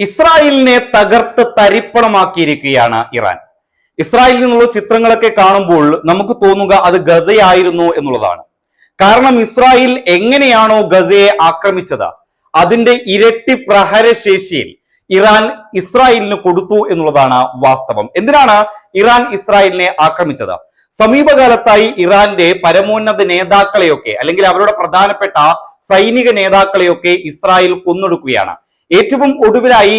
ഇസ്രായേലിനെ തകർത്ത് തരിപ്പണമാക്കിയിരിക്കുകയാണ് ഇറാൻ. ഇസ്രായേലിൽ നിന്നുള്ള ചിത്രങ്ങളൊക്കെ കാണുമ്പോൾ നമുക്ക് തോന്നുക അത് ഗസയായിരുന്നു എന്നുള്ളതാണ്. കാരണം ഇസ്രായേൽ എങ്ങനെയാണോ ഗസയെ ആക്രമിച്ചത് അതിന്റെ ഇരട്ടി പ്രഹരശേഷിയിൽ ഇറാൻ ഇസ്രായേലിന് കൊടുത്തു എന്നുള്ളതാണ് വാസ്തവം. എന്തിനാണ് ഇറാൻ ഇസ്രായേലിനെ ആക്രമിച്ചത്? സമീപകാലത്തായി ഇറാന്റെ പരമോന്നത നേതാക്കളെയൊക്കെ അല്ലെങ്കിൽ അവരുടെ പ്രധാനപ്പെട്ട സൈനിക നേതാക്കളെയൊക്കെ ഇസ്രായേൽ കൊന്നൊടുക്കുകയാണ്. ഏറ്റവും ഒടുവിലായി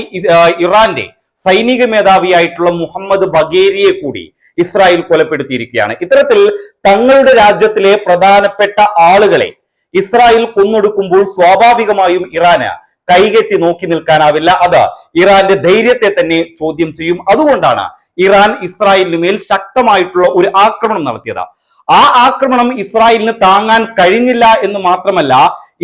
ഇറാന്റെ സൈനിക മേധാവിയായിട്ടുള്ള മുഹമ്മദ് ബഗേരിയെ കൂടി ഇസ്രായേൽ കൊലപ്പെടുത്തിയിരിക്കുകയാണ്. ഇത്തരത്തിൽ തങ്ങളുടെ രാജ്യത്തിലെ പ്രധാനപ്പെട്ട ആളുകളെ ഇസ്രായേൽ കൊന്നൊടുക്കുമ്പോൾ സ്വാഭാവികമായും ഇറാന് കൈകെട്ടി നോക്കി നിൽക്കാനാവില്ല. അത് ഇറാന്റെ ധൈര്യത്തെ തന്നെ ചോദ്യം ചെയ്യും. അതുകൊണ്ടാണ് ഇറാൻ ഇസ്രായേലിന് മേൽ ശക്തമായിട്ടുള്ള ഒരു ആക്രമണം നടത്തിയത്. ആ ആക്രമണം ഇസ്രായേലിന് താങ്ങാൻ കഴിഞ്ഞില്ല എന്ന് മാത്രമല്ല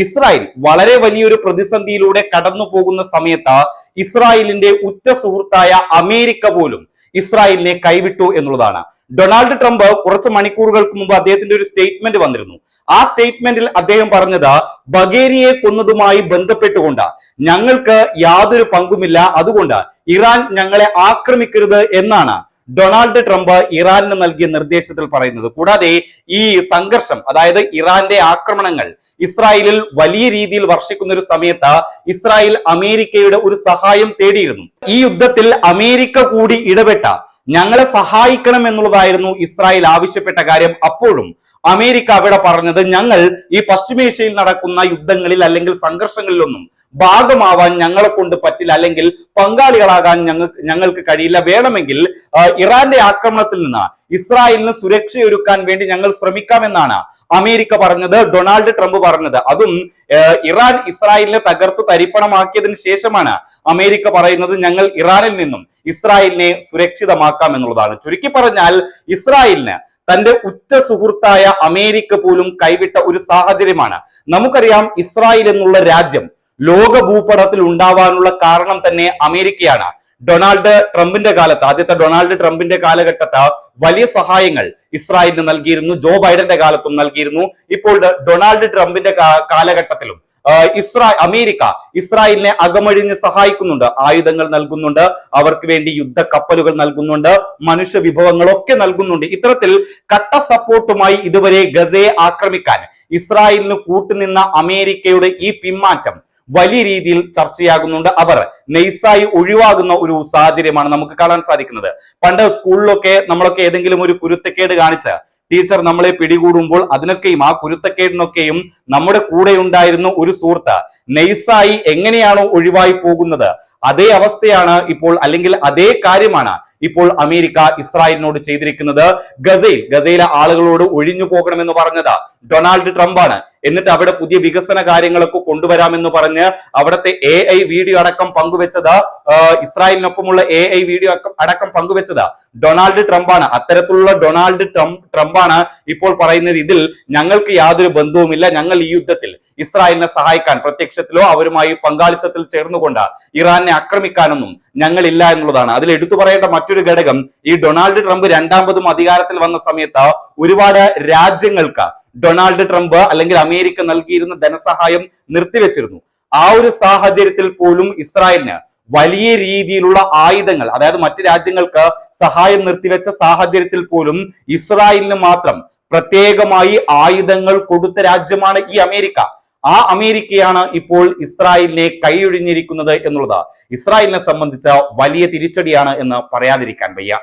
ഇസ്രായേൽ വളരെ വലിയൊരു പ്രതിസന്ധിയിലൂടെ കടന്നു പോകുന്ന സമയത്ത് ഇസ്രായേലിന്റെ ഉറ്റ സുഹൃത്തായ അമേരിക്ക പോലും ഇസ്രായേലിനെ കൈവിട്ടു എന്നുള്ളതാണ്. ഡൊണാൾഡ് ട്രംപ് കുറച്ച് മണിക്കൂറുകൾക്ക് മുമ്പ് അദ്ദേഹത്തിന്റെ ഒരു സ്റ്റേറ്റ്മെന്റ് വന്നിരുന്നു. ആ സ്റ്റേറ്റ്മെന്റിൽ അദ്ദേഹം പറഞ്ഞത് ബഗേരിയെ കൊന്നതുമായി ബന്ധപ്പെട്ടുകൊണ്ട് ഞങ്ങൾക്ക് യാതൊരു പങ്കുമില്ല. അതുകൊണ്ട് ഇറാൻ ഞങ്ങളെ ആക്രമിക്കരുത് എന്നാണ്. ഡൊണാൾഡ് ട്രംപ് ഇറാനിന് നൽകിയ നിർദ്ദേശത്തിൽ പറയുന്നത്. കൂടാതെ ഈ സംഘർഷം അതായത് ഇറാന്റെ ആക്രമണങ്ങൾ ഇസ്രായേലിൽ വലിയ രീതിയിൽ വർഷിക്കുന്ന ഒരു സമയത്ത് ഇസ്രായേൽ അമേരിക്കയുടെ ഒരു സഹായം തേടിയിരുന്നു. ഈ യുദ്ധത്തിൽ അമേരിക്ക കൂടി ഇടപെട്ട ഞങ്ങളെ സഹായിക്കണം എന്നുള്ളതായിരുന്നു ഇസ്രായേൽ ആവശ്യപ്പെട്ട കാര്യം. അപ്പോഴും അമേരിക്ക അവിടെ പറഞ്ഞത് ഞങ്ങൾ ഈ പശ്ചിമേഷ്യയിൽ നടക്കുന്ന യുദ്ധങ്ങളിൽ അല്ലെങ്കിൽ സംഘർഷങ്ങളിലൊന്നും ഭാഗമാവാൻ ഞങ്ങളെ കൊണ്ട് പറ്റില്ല അല്ലെങ്കിൽ പങ്കാളികളാകാൻ ഞങ്ങൾ ഞങ്ങൾക്ക് കഴിയില്ല. വേണമെങ്കിൽ ഇറാന്റെ ആക്രമണത്തിൽ നിന്ന് ഇസ്രായേലിന് സുരക്ഷയൊരുക്കാൻ വേണ്ടി ഞങ്ങൾ ശ്രമിക്കാമെന്നാണ് അമേരിക്ക പറഞ്ഞത് ഡൊണാൾഡ് ട്രംപ് പറഞ്ഞത്. അതും ഇറാൻ ഇസ്രായേലിനെ തകർത്തു തരിപ്പണമാക്കിയതിന് ശേഷമാണ് അമേരിക്ക പറയുന്നത് ഞങ്ങൾ ഇറാനിൽ നിന്നും ഇസ്രായേലിനെ സുരക്ഷിതമാക്കാം എന്നുള്ളതാണ്. ചുരുക്കി പറഞ്ഞാൽ ഇസ്രായേലിന് തന്റെ ഉറ്റ സുഹൃത്തായ അമേരിക്ക പോലും കൈവിട്ട ഒരു സാഹചര്യമാണ്. നമുക്കറിയാം ഇസ്രായേൽ എന്നുള്ള രാജ്യം ലോക ഭൂപടത്തിൽ ഉണ്ടാവാനുള്ള കാരണം തന്നെ അമേരിക്കയാണ്. ഡൊണാൾഡ് ട്രംപിന്റെ കാലത്ത് ആദ്യത്തെ ഡൊണാൾഡ് ട്രംപിന്റെ കാലഘട്ടത്ത് വലിയ സഹായങ്ങൾ ഇസ്രായേലിന് നൽകിയിരുന്നു ജോ ബൈഡന്റെ കാലത്തും നൽകിയിരുന്നു. ഇപ്പോൾ ഡൊണാൾഡ് ട്രംപിന്റെ കാലഘട്ടത്തിലും ഇസ്രാ അമേരിക്ക ഇസ്രായേലിനെ അകമഴിഞ്ഞ് സഹായിക്കുന്നുണ്ട്. ആയുധങ്ങൾ നൽകുന്നുണ്ട്. അവർക്ക് വേണ്ടി യുദ്ധ കപ്പലുകൾ നൽകുന്നുണ്ട്. മനുഷ്യ വിഭവങ്ങളൊക്കെ നൽകുന്നുണ്ട്. ഇത്തരത്തിൽ കട്ട സപ്പോർട്ടുമായി ഇതുവരെ ഗസയെ ആക്രമിക്കാൻ ഇസ്രായേലിന് കൂട്ടുനിന്ന അമേരിക്കയുടെ ഈ പിന്മാറ്റം വലിയ രീതിയിൽ ചർച്ചയാകുന്നുണ്ട്. അവർ നെയ്സായി ഒഴിവാകുന്ന ഒരു സാഹചര്യമാണ് നമുക്ക് കാണാൻ സാധിക്കുന്നത്. പണ്ട് സ്കൂളിലൊക്കെ നമ്മളൊക്കെ ഏതെങ്കിലും ഒരു കുരുത്തക്കേട് കാണിച്ച് ടീച്ചർ നമ്മളെ പിടികൂടുമ്പോൾ അതിനൊക്കെയും ആ കുരുത്തക്കേടിനൊക്കെയും നമ്മുടെ കൂടെ ഉണ്ടായിരുന്ന ഒരു സുഹൃത്ത് നെയ്സായി എങ്ങനെയാണോ ഒഴിവായി പോകുന്നത്? അതേ അവസ്ഥയാണ് ഇപ്പോൾ അല്ലെങ്കിൽ അതേ കാര്യമാണ് ഇപ്പോൾ അമേരിക്ക ഇസ്രായേലിനോട് ചെയ്തിരിക്കുന്നത്. ഗസയിൽ ഗസയിലെ ആളുകളോട് ഒഴിഞ്ഞു പോകണമെന്ന് പറഞ്ഞത് ഡൊണാൾഡ് ട്രംപാണ്. എന്നിട്ട് അവിടെ പുതിയ വികസന കാര്യങ്ങളൊക്കെ കൊണ്ടുവരാമെന്ന് പറഞ്ഞ് അവിടുത്തെ എ ഐ വീഡിയോ അടക്കം പങ്കുവെച്ചത് ഇസ്രായേലിനൊപ്പമുള്ള എ ഐ വീഡിയോ അടക്കം പങ്കുവെച്ചത് ഡൊണാൾഡ് ട്രംപാണ്. അത്തരത്തിലുള്ള ഡൊണാൾഡ് ട്രംപ് ട്രംപാണ് ഇപ്പോൾ പറയുന്നത് ഇതിൽ ഞങ്ങൾക്ക് യാതൊരു ബന്ധവുമില്ല. ഞങ്ങൾ ഈ യുദ്ധത്തിൽ ഇസ്രായേലിനെ സഹായിക്കാൻ പ്രത്യക്ഷത്തിലോ അവരുമായി പങ്കാളിത്തത്തിൽ ചേർന്നുകൊണ്ട് ഇറാനെ ആക്രമിക്കാനൊന്നും ഞങ്ങളില്ല എന്നുള്ളതാണ്. അതിൽ എടുത്തു പറയേണ്ട മറ്റൊരു ഘടകം ഈ ഡൊണാൾഡ് ട്രംപ് രണ്ടാമതും അധികാരത്തിൽ വന്ന സമയത്ത് ഒരുപാട് രാജ്യങ്ങൾക്ക് ഡൊണാൾഡ് ട്രംപ് അല്ലെങ്കിൽ അമേരിക്ക നൽകിയിരുന്ന ധനസഹായം നിർത്തിവെച്ചിരുന്നു. ആ ഒരു സാഹചര്യത്തിൽ പോലും ഇസ്രായേലിന് വലിയ രീതിയിലുള്ള ആയുധങ്ങൾ അതായത് മറ്റ് രാജ്യങ്ങൾക്ക് സഹായം നിർത്തിവെച്ച സാഹചര്യത്തിൽ പോലും ഇസ്രായേലിന് മാത്രം പ്രത്യേകമായി ആയുധങ്ങൾ കൊടുത്ത രാജ്യമാണ് ഈ അമേരിക്ക. ആ അമേരിക്കയാണ് ഇപ്പോൾ ഇസ്രായേലിനെ കൈയൊഴിഞ്ഞിരിക്കുന്നത് എന്നുള്ളത്. ഇസ്രായേലിനെ സംബന്ധിച്ച വലിയ തിരിച്ചടിയാണ് എന്ന് പറയാതിരിക്കാൻ വയ്യ.